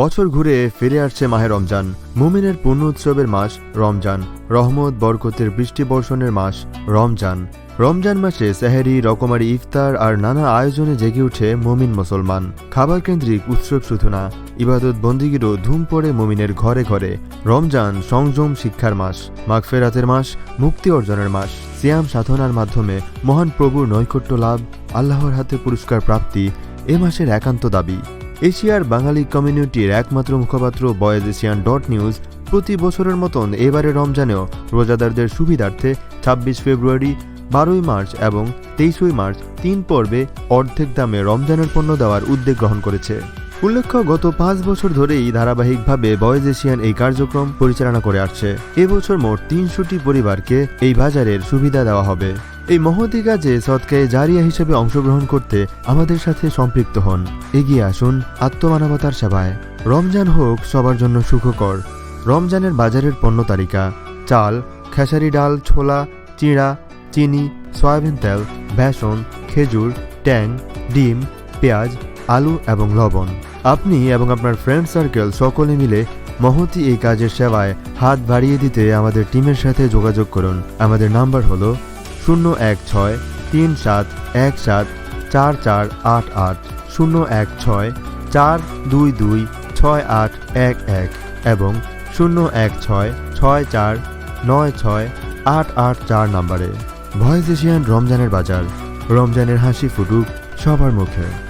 বছর ঘুরে ফিরে আসছে মাহে রমজান। মুমিনের পূর্ণ উৎসবের মাস, রমজান। রহমত, বরকতের বৃষ্টি বর্ষণের মাস, রমজান। রমজান মাসে সেহেরি, রকমারি, ইফতার আর নানা আয়োজনে জেগে উঠে মমিন মুসলমান। খাবার কেন্দ্রিক উৎসব শুধু না ইবাদত বন্দিগিরও ধুম পড়ে মমিনের ঘরে ঘরে। রমজান সংযম শিক্ষার মাস, মাগফেরাতের মাস, মুক্তি অর্জনের মাস। সিয়াম সাধনার মাধ্যমে মহান প্রভুর নৈকট্য লাভ, আল্লাহর হাতে পুরস্কার প্রাপ্তি এ মাসের একান্ত দাবি। এশিয়ার বাঙালি কমিউনিটির একমাত্র মুখপাত্র বয়েজ এশিয়ান ডট নিউজ প্রতি বছরের মতন এবারে রমজানেও রোজাদারদের সুবিধার্থে ছাব্বিশ ফেব্রুয়ারি, বারোই মার্চ এবং তেইশই মার্চ তিন পর্বে অর্ধেক দামে রমজানের পণ্য দেওয়ার উদ্যোগ গ্রহণ করেছে। উল্লেখ্য, গত পাঁচ বছর ধরেই ধারাবাহিকভাবে বয়েজ এশিয়ান এই কার্যক্রম পরিচালনা করে আসছে। এবছর মোট তিনশোটি পরিবারকে এই বাজারের সুবিধা দেওয়া হবে। এই মহতি কাজে সৎকায়ে জারিয়া হিসেবে অংশগ্রহণ করতে আমাদের সাথে সম্পৃক্ত হন। এগিয়ে আসুন আত্মমানবতার সেবায়। রমজান হোক, সবার জন্য সুখকর। রমজানের বাজারের পণ্য তালিকা। চাল, খেসারি ডাল, ছোলা, চিঁড়া, চিনি, সয়াবিন তেল, বেসন, খেজুর, ট্যাং, ডিম, পেঁয়াজ, আলু এবং লবণ। আপনি এবং আপনার ফ্রেন্ড সার্কেল সকলে মিলে মহতি এই কাজের সেবায় হাত বাড়িয়ে দিতে আমাদের টিমের সাথে যোগাযোগ করুন। আমাদের নাম্বার হলো শূন্য এক ছয় তিন সাত এক সাত চার চার আট আট, শূন্য এক ছয় চার দুই দুই ছয় আট এক এক এবং শূন্য এক ছয় ছয় চার নয় ছয় আট আট চার নম্বরে ভয়েস এশিয়ান রমজানের বাজার, রমজানের হাসি ফুটুক সবার মুখে।